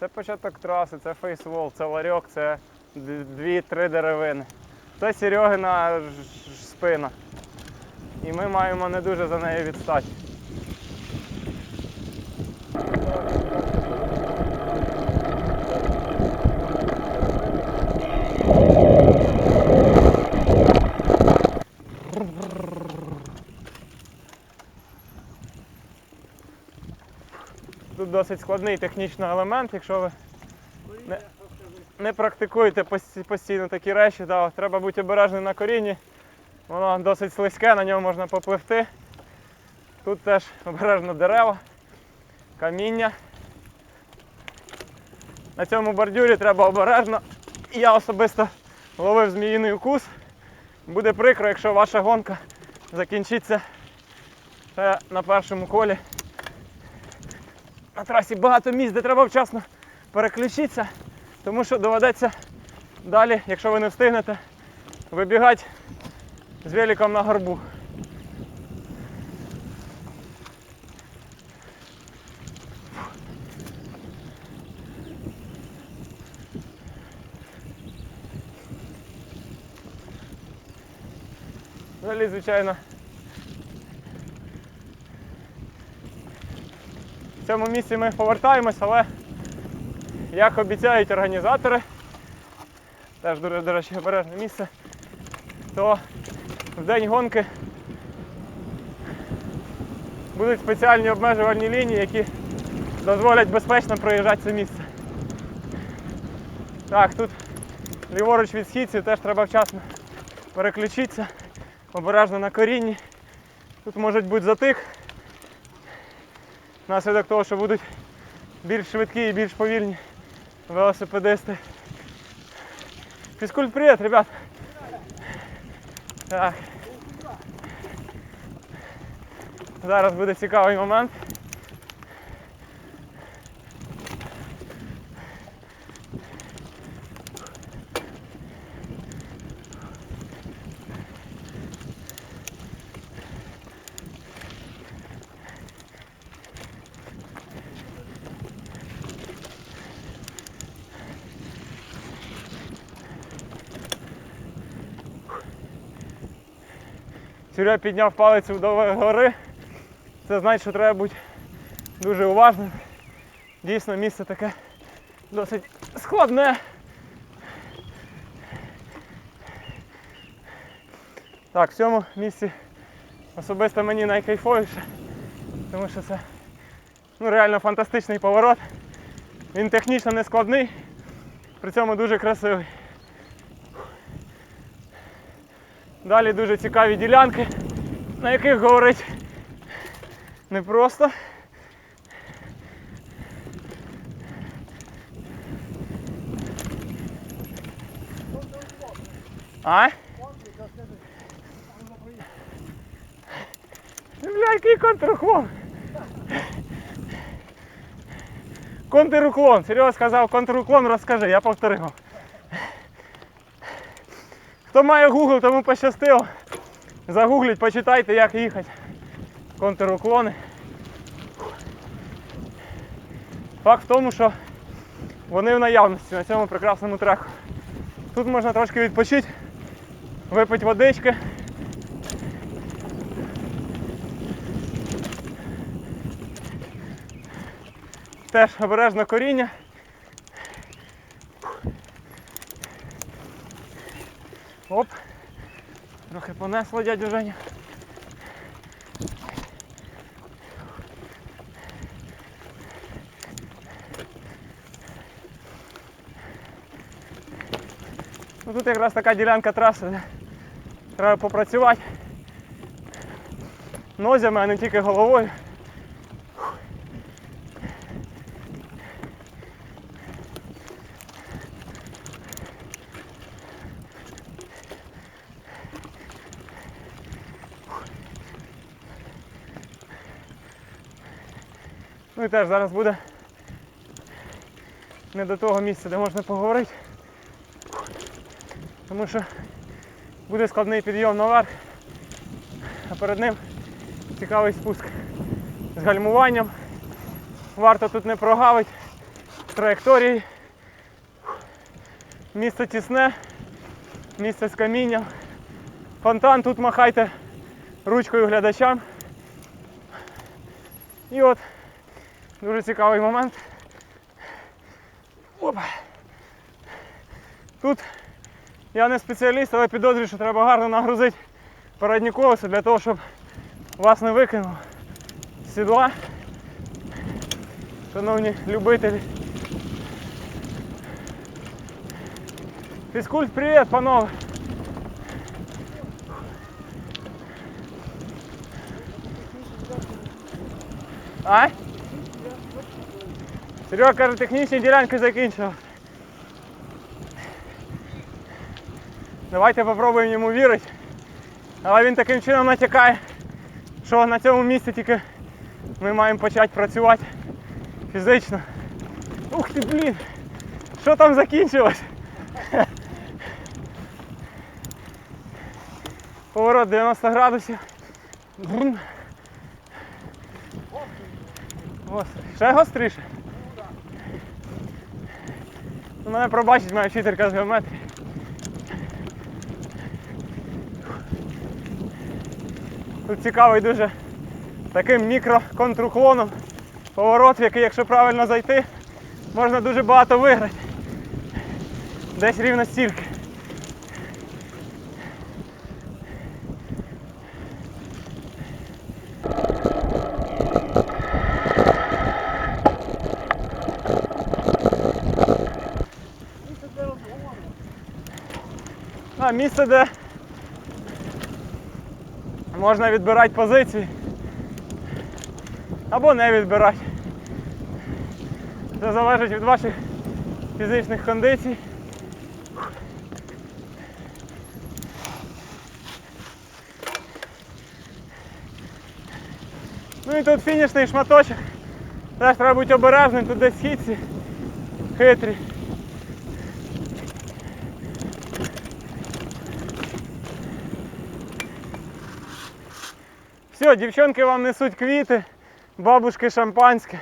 Це початок траси, це фейсвол, це ларьок, це дві-три деревини. Це Серегина спина. І ми маємо не дуже за нею відстати. Тут досить складний технічний елемент, якщо ви не, не практикуєте постійно такі речі, да, треба бути обережним на корінні. Воно досить слизьке, на ньому можна попливти. Тут теж обережно дерева, каміння. На цьому бордюрі треба обережно. Я особисто ловив зміїний укус. Буде прикро, якщо ваша гонка закінчиться на першому колі. На трасі багато місць, де треба вчасно переключитися, тому що доведеться далі, якщо ви не встигнете, вибігати з великом на горбу. Взагалі, звичайно, цьому місці ми повертаємось, але як обіцяють організатори, теж дуже, до речі, обережне місце, то в день гонки будуть спеціальні обмежувальні лінії, які дозволять безпечно проїжджати це місце. Так, тут ліворуч від східців теж треба вчасно переключитися, обережно на корінні. Тут можуть бути затик, внаслідок того, що будуть більш швидкі і більш повільні велосипедисти. Фізкульт, привіт, ребят. Так. Зараз буде цікавий момент. Серега підняв палець до гори. Це значить, що треба бути дуже уважним. Дійсно, місце таке досить складне. Так, в цьому місці особисто мені найкайфовіше, тому що це ну, реально фантастичний поворот. Він технічно не складний, при цьому дуже красивий. Далі дуже цікаві ділянки, на яких говорить непросто. А? Бля, який контруклон. Контруклон. Серега сказав контруклон, розкажи, я повторив. Хто має Google, тому пощастило. Загугліть, почитайте, як їхати. Контруклони. Факт в тому, що вони в наявності на цьому прекрасному треку. Тут можна трошки відпочити, випити водички. Теж обережно коріння. Оп. Трохи понесло дядю Женя. Ну, тут якраз така ділянка траси, де треба попрацювати нозями, а не тільки головою. Ну і теж зараз буде не до того місця, де можна поговорити. Тому що буде складний підйом наверх, а перед ним цікавий спуск з гальмуванням. Варто тут не прогавити, траєкторії. Місце тісне, місце з камінням. Фонтан тут махайте ручкою глядачам. І от дуже цікавий момент. Опа. Тут я не спеціаліст, але підозрюю, що треба гарно нагрузити передні колеса для того, щоб вас не викинуло сідла. Шановні любителі. Фізкульт, привіт, панове! А? Серега каже, технічні ділянки закінчив. Давайте попробуємо йому вірити. Але він таким чином натякає, що на цьому місці тільки ми маємо почати працювати фізично. Ух ти, блін! Що там закінчилось? Поворот 90 градусів. Гострий. Ще гостріше? Мене пробачить моя вчителька з геометрії. Тут цікавий дуже таким мікроконтруклоном поворот, в який, якщо правильно зайти, можна дуже багато виграти. Десь рівно стільки. А, місце, де можна відбирати позиції або не відбирати. Це залежить від ваших фізичних кондицій. Ну і тут фінішний шматочок. Теж треба бути обережним, тут десь східці хитрі. Все, дівчонки вам несуть квіти, бабушки шампанське.